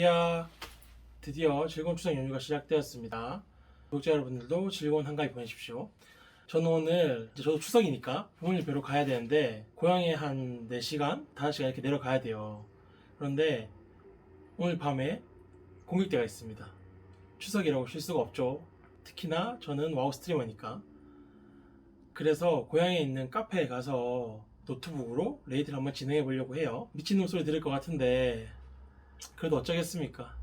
비야 드디어 즐거운 추석 연휴가 시작되었습니다. 구독자 여러분들도 즐거운 한가위 보내십시오. 저는 오늘 저도 추석이니까 부모님 뵈러 가야 되는데 고향에 한 4시간, 5시간 이렇게 내려가야 돼요. 그런데 오늘 밤에 공격대가 있습니다. 추석이라고 쉴 수가 없죠. 특히나 저는 와우 스트리머니까. 그래서 고향에 있는 카페에 가서 노트북으로 레이드를 한번 진행해 보려고 해요. 미친놈 소리 들을 것 같은데 그래도 어쩌겠습니까?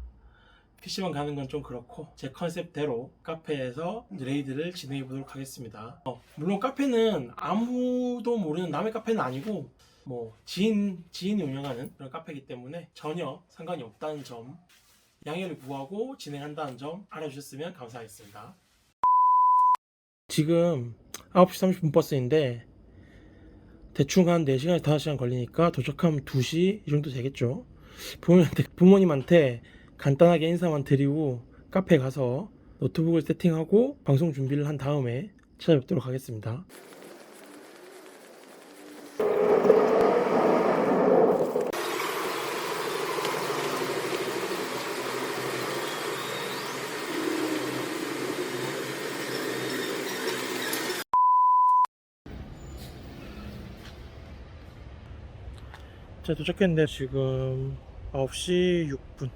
PC방 가는 건 좀 그렇고 제 컨셉대로 카페에서 레이드를 진행해 보도록 하겠습니다. 어, 물론 카페는 아무도 모르는 남의 카페는 아니고 뭐 지인 지인이 운영하는 그런 카페이기 때문에 전혀 상관이 없다는 점 양해를 구하고 진행한다는 점 알아주셨으면 감사하겠습니다. 지금 9시 30분 버스인데 대충 한 4시간, 5시간 걸리니까 도착하면 2시 이 정도 되겠죠. 부모님한테, 부모님한테 간단하게 인사만 드리고 카페 가서 노트북을 세팅하고 방송 준비를 한 다음에 찾아뵙도록 하겠습니다. 자 도착했는데 지금 9시 6분.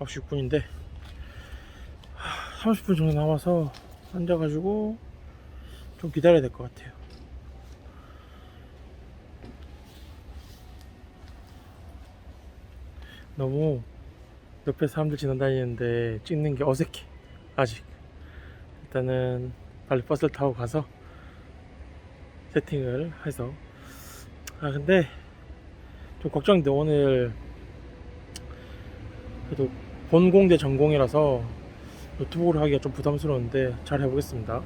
9시 6분인데 30분 정도 남아서 앉아가지고 좀 기다려야 될 것 같아요. 너무 옆에 사람들 지나다니는데 찍는 게 어색해 아직. 일단은 빨리 버스를 타고 가서 세팅을 해서. 아 근데 좀 걱정돼 오늘 그래도 본공 대 전공이라서 노트북으로 하기가 좀 부담스러운데 잘 해보겠습니다.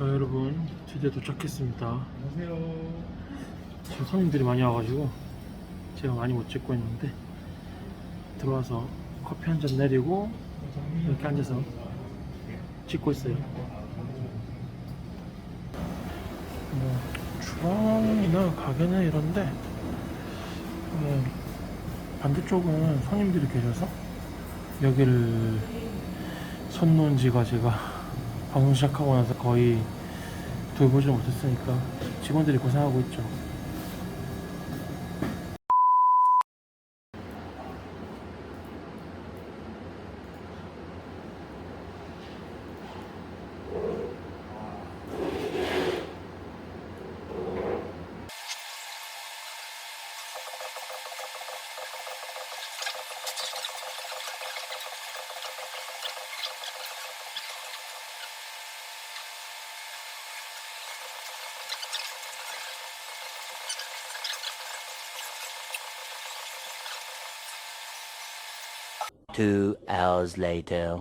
자 여러분 드디어 도착했습니다. 안녕하세요. 지금 손님들이 많이 와가지고 제가 많이 못 찍고 있는데 들어와서 커피 한 잔 내리고 이렇게 앉아서 찍고 있어요. 뭐 주방이나 가게나 이런데 뭐 반대쪽은 손님들이 계셔서 여기를 손 놓은 지가 제가 방송 시작하고 나서 거의 돌보지 못했으니까 직원들이 고생하고 있죠. Two hours later.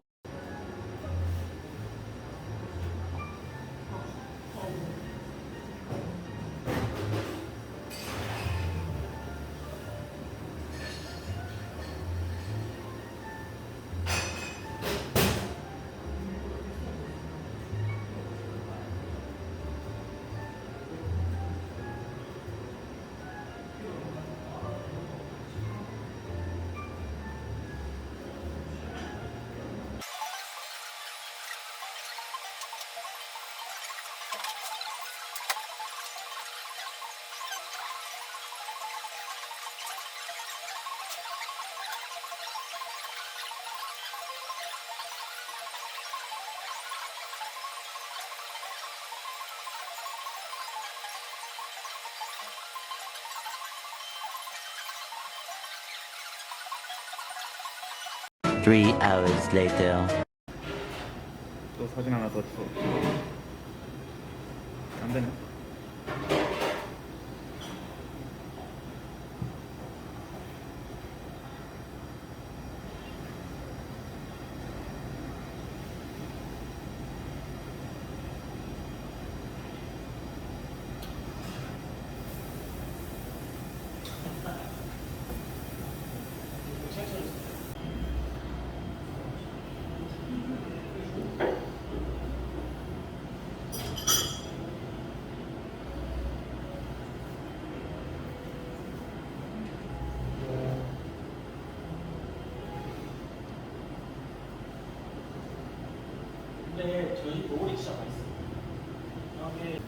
Three hours later. 또 사진 하나 더 찍어. 안 되네. 근데 저희 노을이 맛있어요. 여기